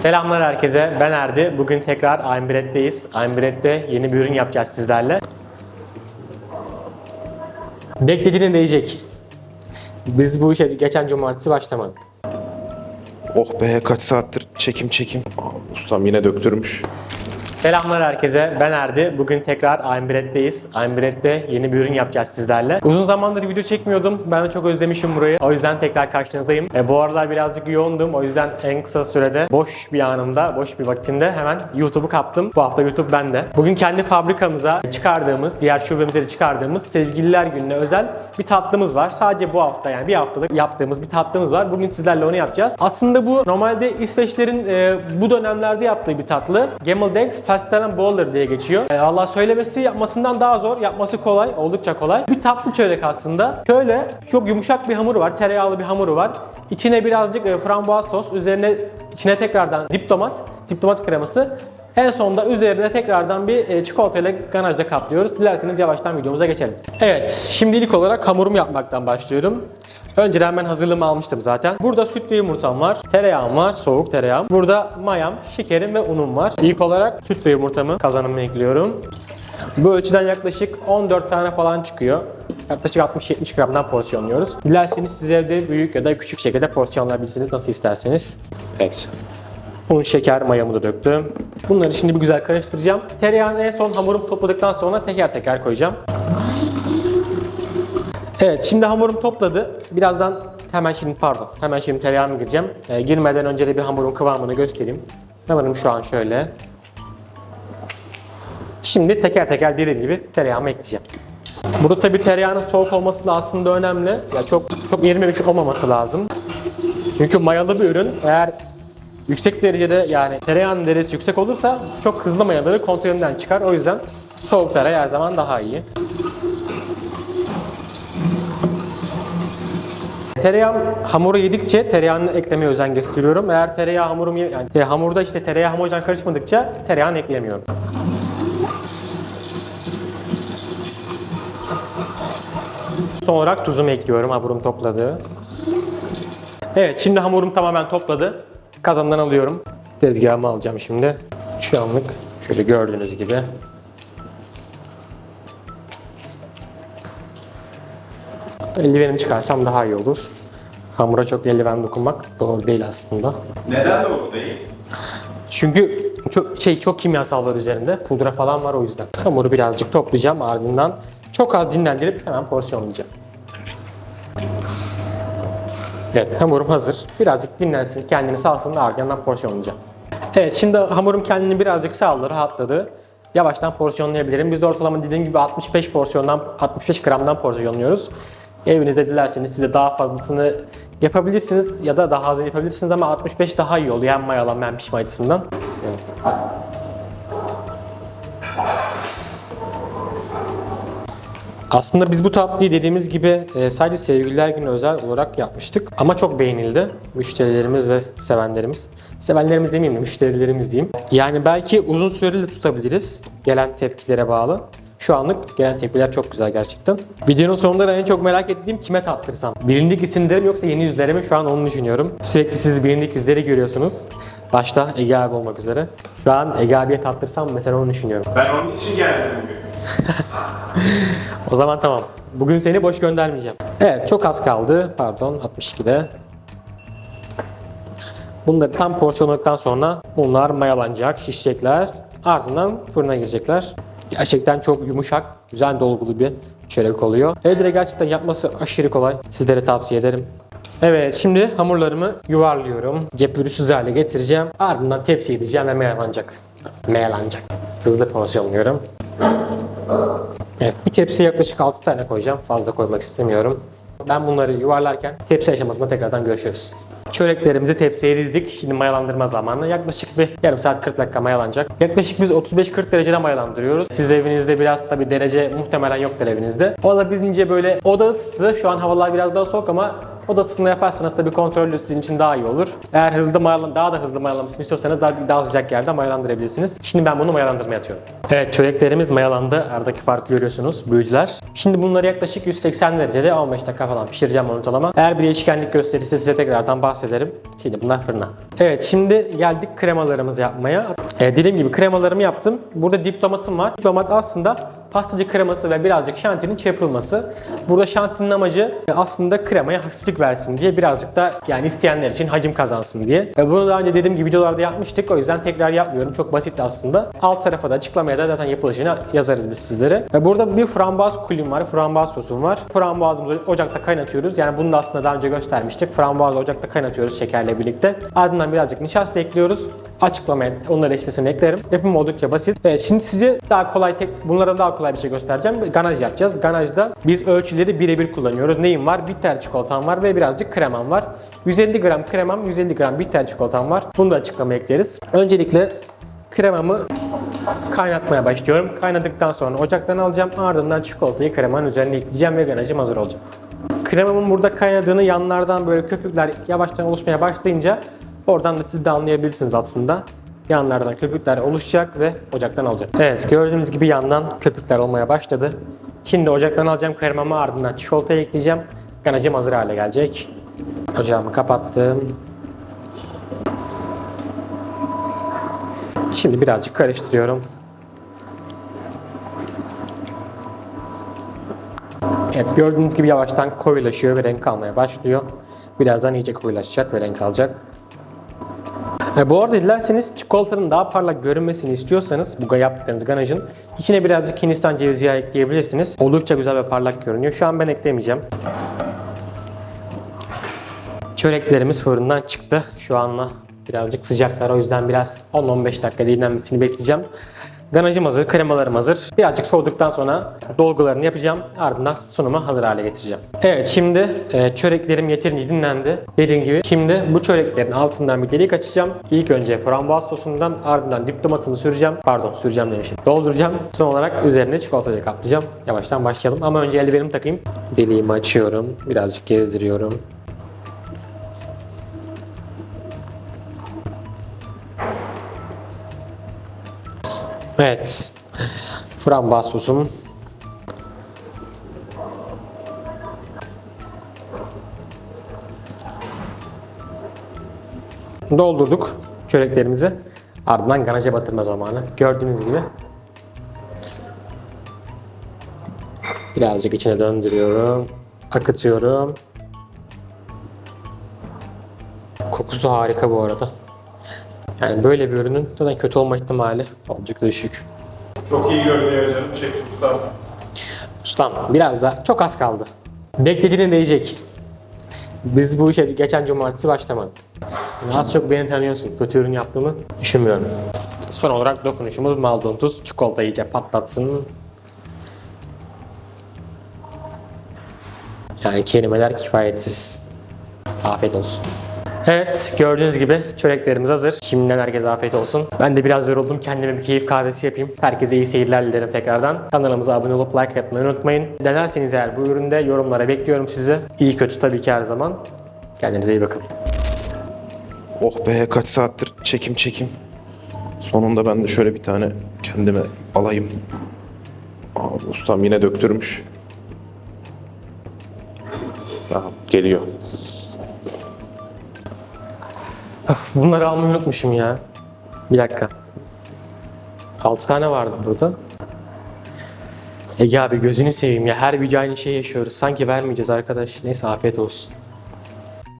Selamlar herkese. Ben Erdi. Bugün tekrar Aimbret'teyiz. Aimbret'te yeni bir ürün yapacağız sizlerle. Beklediğine değecek. Biz bu işe geçen cumartesi başlamadık. Oh be kaç saattir çekim çekim. Aa, ustam yine döktürmüş. Selamlar herkese. Ben Erdi. Bugün tekrar Aimbret'teyiz. Aimbret'te yeni bir ürün yapacağız sizlerle. Uzun zamandır video çekmiyordum. Ben de çok özlemişim burayı. O yüzden tekrar karşınızdayım. E, bu aralar birazcık yoğundum. O yüzden en kısa sürede boş bir anımda, boş bir vaktimde hemen YouTube'u kaptım. Bu hafta YouTube bende. Bugün kendi fabrikamıza çıkardığımız, diğer şubemize çıkardığımız Sevgililer Günü'ne özel bir tatlımız var. Sadece bu hafta yani bir haftada yaptığımız bir tatlımız var. Bugün sizlerle onu yapacağız. Aslında bu normalde İsveçlerin e, bu dönemlerde yaptığı bir tatlı. Gameldex Fastellen Boller diye geçiyor. E, Allah söylemesi yapmasından daha zor. Yapması kolay. Oldukça kolay. Bir tatlı çörek aslında. Şöyle çok yumuşak bir hamuru var. Tereyağlı bir hamuru var. İçine birazcık e, frambuaz sos. Üzerine içine tekrardan diplomat, diplomat kreması. En sonunda üzerine tekrardan bir e, çikolatayla ganajla kaplıyoruz. Dilerseniz yavaştan videomuza geçelim. Evet, şimdilik olarak hamurumu yapmaktan başlıyorum. Önceden ben hazırlığımı almıştım zaten. Burada süt ve yumurtam var. Tereyağım var, soğuk tereyağım. Burada mayam, şekerim ve unum var. İlk olarak süt ve yumurtamı kazanıma ekliyorum. Bu ölçüden yaklaşık 14 tane falan çıkıyor. Yaklaşık 60-70 gramdan porsiyonluyoruz. Dilerseniz siz evde büyük ya da küçük şekilde porsiyonlayabilirsiniz nasıl isterseniz. Evet. Un, şeker, mayamı da döktüm. Bunları şimdi bir güzel karıştıracağım. Tereyağını en son hamurum topladıktan sonra teker teker koyacağım. Evet şimdi hamurum topladı. Birazdan hemen şimdi pardon hemen şimdi tereyağına gireceğim. Ee, girmeden önce de bir hamurun kıvamını göstereyim. Hamurum şu an şöyle. Şimdi teker teker dediğim gibi tereyağımı ekleyeceğim. Burada tabi tereyağının soğuk olması da aslında önemli. Ya çok çok erimemiş olmaması lazım. Çünkü mayalı bir ürün. Eğer yüksek derecede yani tereyağının derecesi yüksek olursa çok hızlı mayaları kontrolünden çıkar. O yüzden soğuk tereyağı her zaman daha iyi. Tereyağım hamuru yedikçe tereyağını eklemeye özen gösteriyorum. Eğer tereyağı hamurum yani hamurda işte tereyağı hamurcan karışmadıkça tereyağını eklemiyorum. Son olarak tuzumu ekliyorum hamurum topladı. Evet şimdi hamurum tamamen topladı. Kazandan alıyorum. Tezgahıma alacağım şimdi. Şu anlık şöyle gördüğünüz gibi. Eldivenimi çıkarsam daha iyi olur. Hamura çok eldiven dokunmak doğru değil aslında. Neden doğru değil? Çünkü çok şey çok kimyasal var üzerinde. Pudra falan var o yüzden. Hamuru birazcık toplayacağım ardından çok az dinlendirip hemen porsiyonlayacağım. Evet hamurum hazır. Birazcık dinlensin, kendini salsın ardından porsiyonlayacağım. Evet şimdi hamurum kendini birazcık sağladı, rahatladı. Yavaştan porsiyonlayabilirim. Biz de ortalama dediğim gibi 65 porsiyondan 65 gramdan porsiyonluyoruz. Evinizde dilerseniz size daha fazlasını yapabilirsiniz ya da daha az yapabilirsiniz ama 65 daha iyi oluyor hem mayalanma hem pişme açısından. Aslında biz bu tatlıyı dediğimiz gibi e, sadece sevgililer günü özel olarak yapmıştık. Ama çok beğenildi. Müşterilerimiz ve sevenlerimiz. Sevenlerimiz demeyeyim de müşterilerimiz diyeyim. Yani belki uzun süreli tutabiliriz. Gelen tepkilere bağlı. Şu anlık gelen tepkiler çok güzel gerçekten. Videonun sonunda da en çok merak ettiğim kime tattırsam. Bilindik isimleri mi yoksa yeni yüzlere mi? Şu an onu düşünüyorum. Sürekli siz bilindik yüzleri görüyorsunuz. Başta Ege abi olmak üzere. Şu an Ege abiye tattırsam mesela onu düşünüyorum. Ben onun için geldim bugün. O zaman tamam. Bugün seni boş göndermeyeceğim. Evet çok az kaldı. Pardon 62'de. Bunları tam porsiyonladıktan sonra bunlar mayalanacak, şişecekler. Ardından fırına girecekler. Gerçekten çok yumuşak, güzel dolgulu bir çörek oluyor. Evde de gerçekten yapması aşırı kolay. Sizlere tavsiye ederim. Evet şimdi hamurlarımı yuvarlıyorum. Cep pürüzsüz hale getireceğim. Ardından tepsiye gideceğim ve mayalanacak. Mayalanacak. Hızlı porsiyonluyorum. Evet bir tepsiye yaklaşık 6 tane koyacağım. Fazla koymak istemiyorum. Ben bunları yuvarlarken tepsi aşamasında tekrardan görüşürüz. Çöreklerimizi tepsiye dizdik. Şimdi mayalandırma zamanı. Yaklaşık bir yarım saat 40 dakika mayalanacak. Yaklaşık biz 35-40 derecede mayalandırıyoruz. Siz evinizde biraz tabi derece muhtemelen yoktur evinizde. Olabildiğince böyle oda ısısı şu an havalar biraz daha soğuk ama Oda ısısında yaparsanız tabii kontrollü sizin için daha iyi olur. Eğer hızlı mayalan daha da hızlı mayalamasını istiyorsanız daha, daha sıcak yerde mayalandırabilirsiniz. Şimdi ben bunu mayalandırmaya atıyorum. Evet çöreklerimiz mayalandı. Aradaki farkı görüyorsunuz büyüdüler. Şimdi bunları yaklaşık 180 derecede 15 dakika falan pişireceğim ortalama. Eğer bir değişkenlik gösterirse size tekrardan bahsederim. Şimdi bunlar fırına. Evet şimdi geldik kremalarımızı yapmaya. Ee, dediğim gibi kremalarımı yaptım. Burada diplomatım var. Diplomat aslında pastacı kreması ve birazcık şantinin çırpılması. Burada şantinin amacı e, aslında kremaya hafiflik versin diye birazcık da yani isteyenler için hacim kazansın diye. E, Bunu daha önce dediğim gibi videolarda yapmıştık. O yüzden tekrar yapmıyorum. Çok basit aslında. Alt tarafa da açıklamaya da zaten yapılışını yazarız biz sizlere. E, Burada bir frambuaz kulim var. Frambuaz sosum var. Frambuazımızı ocakta kaynatıyoruz. Yani bunu da aslında daha önce göstermiştik. Frambuazı ocakta kaynatıyoruz şekerle birlikte. Ardından birazcık nişasta ekliyoruz. Açıklamaya onları listesine eklerim. Yapımı oldukça basit. Evet, şimdi size daha kolay tek bunlara daha kolay bir şey göstereceğim. Ganaj yapacağız. Ganajda biz ölçüleri birebir kullanıyoruz. Neyim var? Bitter çikolatam var ve birazcık kremam var. 150 gram kremam, 150 gram bitter çikolatam var. Bunu da açıklamaya ekleriz. Öncelikle kremamı kaynatmaya başlıyorum. Kaynadıktan sonra ocaktan alacağım. Ardından çikolatayı kremanın üzerine ekleyeceğim ve ganajım hazır olacak. Kremamın burada kaynadığını yanlardan böyle köpükler yavaştan oluşmaya başlayınca oradan da siz de anlayabilirsiniz aslında. Yanlardan köpükler oluşacak ve ocaktan alacağım. Evet gördüğünüz gibi yandan köpükler olmaya başladı. Şimdi ocaktan alacağım kremamı ardından çikolatayı ekleyeceğim. Ganajım hazır hale gelecek. Ocağımı kapattım. Şimdi birazcık karıştırıyorum. Evet gördüğünüz gibi yavaştan koyulaşıyor ve renk almaya başlıyor. Birazdan iyice koyulaşacak ve renk alacak. E, bu arada dilerseniz çikolatanın daha parlak görünmesini istiyorsanız bu yaptığınız ganajın içine birazcık Hindistan cevizi yağı ekleyebilirsiniz. Oldukça güzel ve parlak görünüyor. Şu an ben eklemeyeceğim. Çöreklerimiz fırından çıktı. Şu anla birazcık sıcaklar o yüzden biraz 10-15 dakika dinlenmesini bekleyeceğim. Ganajım hazır, kremalarım hazır. Birazcık soğuduktan sonra dolgularını yapacağım. Ardından sunuma hazır hale getireceğim. Evet şimdi e, çöreklerim yeterince dinlendi. Dediğim gibi şimdi bu çöreklerin altından bir delik açacağım. İlk önce frambuaz sosundan ardından diplomatımı süreceğim. Pardon süreceğim demişim. Dolduracağım. Son olarak üzerine çikolatayla kaplayacağım. Yavaştan başlayalım ama önce eldivenimi takayım. Deliğimi açıyorum. Birazcık gezdiriyorum. Evet. Frambuaz sosum. Doldurduk çöreklerimizi. Ardından ganaja batırma zamanı. Gördüğünüz gibi. Birazcık içine döndürüyorum. Akıtıyorum. Kokusu harika bu arada. Yani böyle bir ürünün zaten kötü olma ihtimali oldukça düşük. Çok iyi görünüyor canım. Çek usta. Ustam biraz da çok az kaldı. Beklediğine değecek. Biz bu işe geçen cumartesi başlamadık. Yani az çok beni tanıyorsun. Kötü ürün yaptığımı düşünmüyorum. Son olarak dokunuşumuz maldon tuz. Çikolata iyice patlatsın. Yani kelimeler kifayetsiz. Afiyet olsun. Evet gördüğünüz gibi çöreklerimiz hazır. Şimdiden herkese afiyet olsun. Ben de biraz yoruldum. Kendime bir keyif kahvesi yapayım. Herkese iyi seyirler dilerim tekrardan. Kanalımıza abone olup like atmayı unutmayın. Denerseniz eğer bu üründe yorumlara bekliyorum sizi. İyi kötü tabii ki her zaman. Kendinize iyi bakın. Oh be kaç saattir çekim çekim. Sonunda ben de şöyle bir tane kendime alayım. Aa, ustam yine döktürmüş. Aha, geliyor. Bunları almayı unutmuşum ya. Bir dakika. 6 tane vardı burada. Ege abi gözünü seveyim ya. Her video aynı şeyi yaşıyoruz. Sanki vermeyeceğiz arkadaş. Neyse afiyet olsun.